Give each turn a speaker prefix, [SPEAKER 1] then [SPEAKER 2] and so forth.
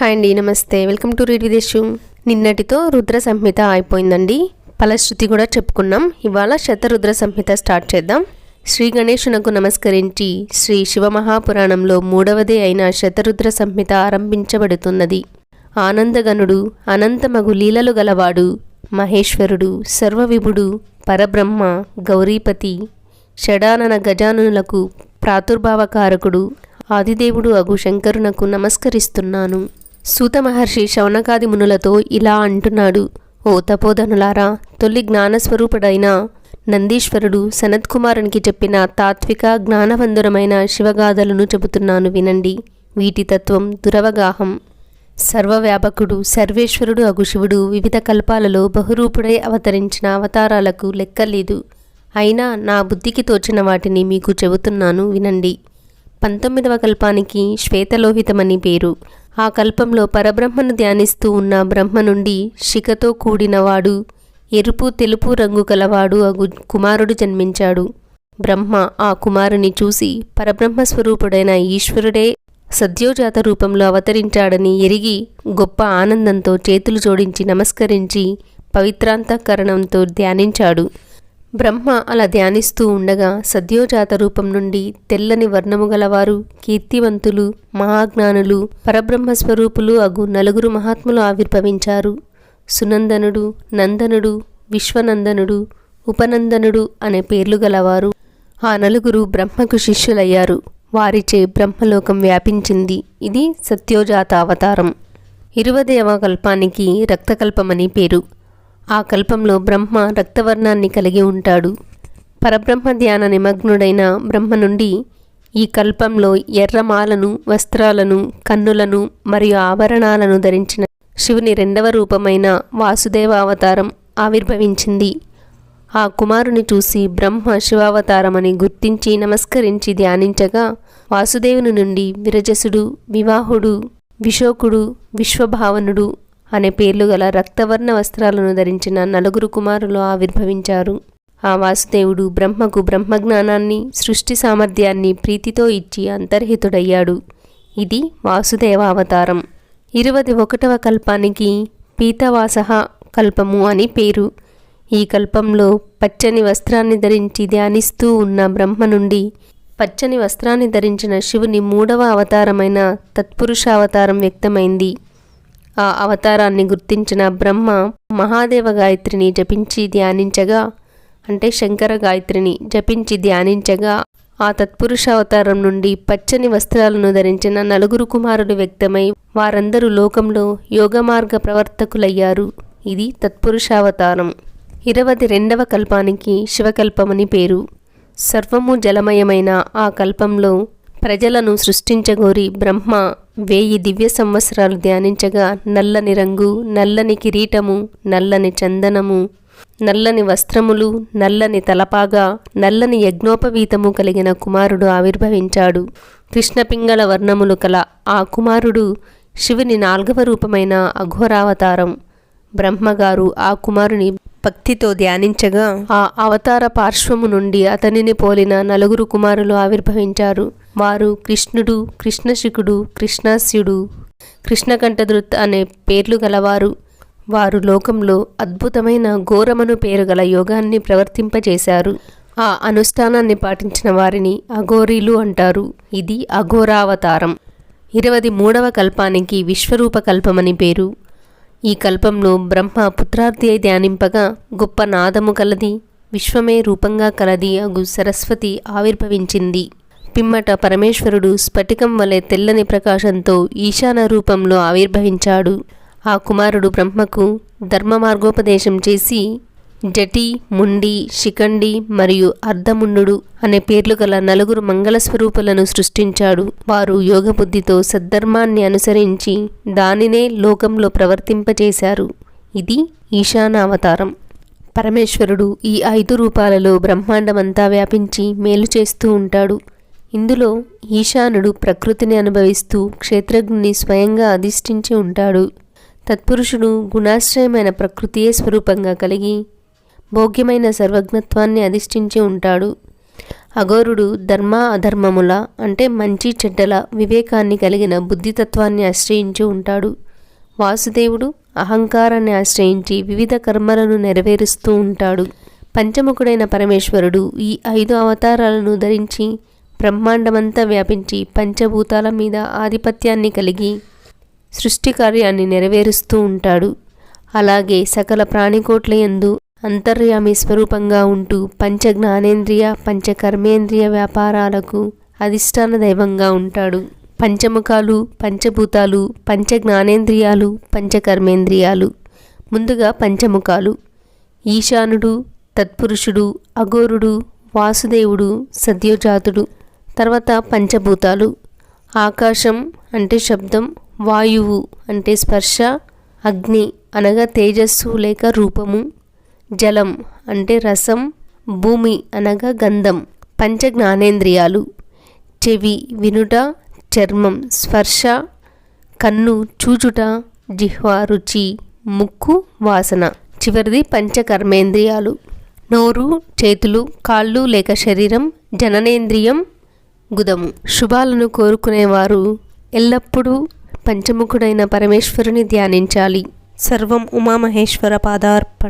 [SPEAKER 1] Hi అండి నమస్తే. Welcome to read విదేశం నిన్నటితో రుద్ర సంహిత అయిపోయిందండి. ఫలశ్రుతి కూడా చెప్పుకున్నాం. ఇవాళ శతరుద్ర సంహిత స్టార్ట్ చేద్దాం. శ్రీ గణేశునకు నమస్కరించి శ్రీ శివమహాపురాణంలో మూడవదే అయిన శతరుద్ర సంహిత ఆరంభించబడుతున్నది. ఆనందగనుడు అనంతమగు లీలలు గలవాడు మహేశ్వరుడు సర్వవిభుడు పరబ్రహ్మ గౌరీపతి షడానన గజానులకు ప్రాతుర్భావకారకుడు ఆదిదేవుడు అగు శంకరునకు నమస్కరిస్తున్నాను. సూత మహర్షి శౌనకాది మునులతో ఇలా అంటున్నాడు ఓ తపోధనులారా తొలి జ్ఞానస్వరూపుడైన నందీశ్వరుడు సనత్కుమారునికి చెప్పిన తాత్విక జ్ఞానవందురమైన శివగాథలను చెబుతున్నాను వినండి. వీటి తత్వం దురవగాహం. సర్వవ్యాపకుడు సర్వేశ్వరుడు అగు శివుడు వివిధ కల్పాలలో బహురూపుడై అవతరించిన అవతారాలకు లెక్కలేదు. అయినా నా బుద్ధికి తోచిన వాటిని మీకు చెబుతున్నాను వినండి. పంతొమ్మిదవ కల్పానికి శ్వేతలోహితమని పేరు. ఆ కల్పంలో పరబ్రహ్మను ధ్యానిస్తూ ఉన్న బ్రహ్మ నుండి శిఖతో కూడినవాడు ఎరుపు తెలుపు రంగు కలవాడు అగు కుమారుడు జన్మించాడు. బ్రహ్మ ఆ కుమారుని చూసి పరబ్రహ్మ స్వరూపుడైన ఈశ్వరుడే సద్యోజాత రూపంలో అవతరించాడని ఎరిగి గొప్ప ఆనందంతో చేతులు జోడించి నమస్కరించి పవిత్రాంతఃకరణంతో ధ్యానించాడు. బ్రహ్మ అలా ధ్యానిస్తూ ఉండగా సద్యోజాత రూపం నుండి తెల్లని వర్ణము గలవారు కీర్తివంతులు మహాజ్ఞానులు పరబ్రహ్మస్వరూపులు అగు నలుగురు మహాత్ములు ఆవిర్భవించారు. సునందనుడు నందనుడు విశ్వనందనుడు ఉపనందనుడు అనే పేర్లు గలవారు. ఆ నలుగురు బ్రహ్మకు శిష్యులయ్యారు. వారిచే బ్రహ్మలోకం వ్యాపించింది. ఇది సత్యోజాత అవతారం. ఇరువదేవ కల్పానికి రక్తకల్పమని పేరు. ఆ కల్పంలో బ్రహ్మ రక్తవర్ణాన్ని కలిగి ఉంటాడు. పరబ్రహ్మ ధ్యాన నిమగ్నుడైన బ్రహ్మ నుండి ఈ కల్పంలో ఎర్రమాలను వస్త్రాలను కన్నులను మరియు ఆభరణాలను ధరించిన శివుని రెండవ రూపమైన వాసుదేవ అవతారం ఆవిర్భవించింది. ఆ కుమారుని చూసి బ్రహ్మ శివావతారమని గుర్తించి నమస్కరించి ధ్యానించగా వాసుదేవుని నుండి విరజసుడు వివాహుడు విశోకుడు విశ్వభావనుడు అనే పేర్లు గల రక్తవర్ణ వస్త్రాలను ధరించిన నలుగురు కుమారులు ఆవిర్భవించారు. ఆ వాసుదేవుడు బ్రహ్మకు బ్రహ్మజ్ఞానాన్ని సృష్టి సామర్థ్యాన్ని ప్రీతితో ఇచ్చి అంతర్హితుడయ్యాడు. ఇది వాసుదేవ అవతారం. ఇరవది ఒకటవ కల్పానికి పీతవాసహ కల్పము అని పేరు. ఈ కల్పంలో పచ్చని వస్త్రాన్ని ధరించి ధ్యానిస్తూ ఉన్న బ్రహ్మ నుండి పచ్చని వస్త్రాన్ని ధరించిన శివుని మూడవ అవతారమైన తత్పురుషావతారం వ్యక్తమైంది. ఆ అవతారాన్ని గుర్తించిన బ్రహ్మ మహాదేవ గాయత్రిని జపించి ధ్యానించగా అంటే శంకర గాయత్రిని జపించి ధ్యానించగా ఆ తత్పురుష అవతారం నుండి పచ్చని వస్త్రాలను ధరించిన నలుగురు కుమారులు వ్యక్తమై వారందరూ లోకంలో యోగమార్గ ప్రవర్తకులయ్యారు. ఇది తత్పురుషావతారం ఇరవది రెండవ కల్పానికి శివకల్పమని పేరు. సర్వము జలమయమైన ఆ కల్పంలో ప్రజలను సృష్టించగోరి బ్రహ్మ వేయి దివ్య సంవత్సరాలు ధ్యానించగా నల్లని రంగు నల్లని కిరీటము నల్లని చందనము నల్లని వస్త్రములు నల్లని తలపాగా నల్లని యజ్ఞోపవీతము కలిగిన కుమారుడు ఆవిర్భవించాడు. కృష్ణపింగళ వర్ణములు కల ఆ కుమారుడు శివుని నాల్గవ రూపమైన అఘోరావతారం. బ్రహ్మగారు ఆ కుమారుని భక్తితో ధ్యానించగా ఆ అవతార పార్శ్వము నుండి అతనిని పోలిన నలుగురు కుమారులు ఆవిర్భవించారు. వారు కృష్ణుడు కృష్ణశికుడు కృష్ణాస్యుడు కృష్ణకంఠధృత్ అనే పేర్లు గలవారు. వారు లోకంలో అద్భుతమైన ఘోరమను పేరు గల యోగాన్ని ప్రవర్తింపజేశారు. ఆ అనుష్ఠానాన్ని పాటించిన వారిని అఘోరీలు అంటారు. ఇది అఘోరావతారం. ఇరవది మూడవ కల్పానికి విశ్వరూప కల్పమని పేరు. ఈ కల్పంలో బ్రహ్మ పుత్రార్థి అయి ధ్యానింపగా గొప్ప నాదము కలది విశ్వమే రూపంగా కలది అగు సరస్వతి ఆవిర్భవించింది. పిమ్మట పరమేశ్వరుడు స్ఫటికం వలె తెల్లని ప్రకాశంతో ఈశాన రూపంలో ఆవిర్భవించాడు. ఆ కుమారుడు బ్రహ్మకు ధర్మ మార్గోపదేశం చేసి జటి ముండి శిఖండి మరియు అర్ధముండు అనే పేర్లు గల నలుగురు మంగళ స్వరూపులను సృష్టించాడు. వారు యోగబుద్ధితో సద్ధర్మాన్ని అనుసరించి దానినే లోకంలో ప్రవర్తింపచేశారు ఇది ఈశాన అవతారం పరమేశ్వరుడు ఈ ఐదు రూపాలలో బ్రహ్మాండమంతా వ్యాపించి మేలు చేస్తూ ఉంటాడు. ఇందులో ఈశానుడు ప్రకృతిని అనుభవిస్తూ క్షేత్రజ్ఞుని స్వయంగా అధిష్ఠించి ఉంటాడు. తత్పురుషుడు గుణాశ్రయమైన ప్రకృతియే స్వరూపంగా కలిగి భోగ్యమైన సర్వజ్ఞత్వాన్ని అధిష్ఠించి ఉంటాడు. అఘోరుడు ధర్మ అధర్మముల అంటే మంచి చెడ్డల వివేకాన్ని కలిగిన బుద్ధితత్వాన్ని ఆశ్రయించి ఉంటాడు. వాసుదేవుడు అహంకారాన్ని ఆశ్రయించి వివిధ కర్మలను నెరవేరుస్తూ ఉంటాడు. పంచముఖుడైన పరమేశ్వరుడు ఈ ఐదు అవతారాలను ధరించి బ్రహ్మాండమంతా వ్యాపించి పంచభూతాల మీద ఆధిపత్యాన్ని కలిగి సృష్టి కార్యాన్ని నెరవేరుస్తూ ఉంటాడు. అలాగే సకల ప్రాణికోట్ల యందు అంతర్యామి స్వరూపంగా ఉంటూ పంచ జ్ఞానేంద్రియ పంచకర్మేంద్రియ వ్యాపారాలకు అధిష్టాన దైవంగా ఉంటాడు. పంచముఖాలు పంచభూతాలు పంచ జ్ఞానేంద్రియాలు పంచకర్మేంద్రియాలు. ముందుగా పంచముఖాలు. ఈశానుడు తత్పురుషుడు అఘోరుడు వాసుదేవుడు సద్యోజాతుడు. తర్వాత పంచభూతాలు. ఆకాశం అంటే శబ్దం వాయువు అంటే స్పర్శ అగ్ని అనగా తేజస్సు లేక రూపము. జలం అంటే రసం భూమి అనగా గంధం పంచ జ్ఞానేంద్రియాలు చెవి వినుట చర్మం స్పర్శ కన్ను చూచుట జిహ్వ రుచి ముక్కు వాసన. చివరిది పంచకర్మేంద్రియాలు. నోరు చేతులు కాళ్ళు లేక శరీరం జననేంద్రియం గుదము. శుభాలను కోరుకునేవారు ఎల్లప్పుడూ పంచముఖుడైన పరమేశ్వరుని ధ్యానించాలి. సర్వం ఉమామహేశ్వర పాదార్పణం.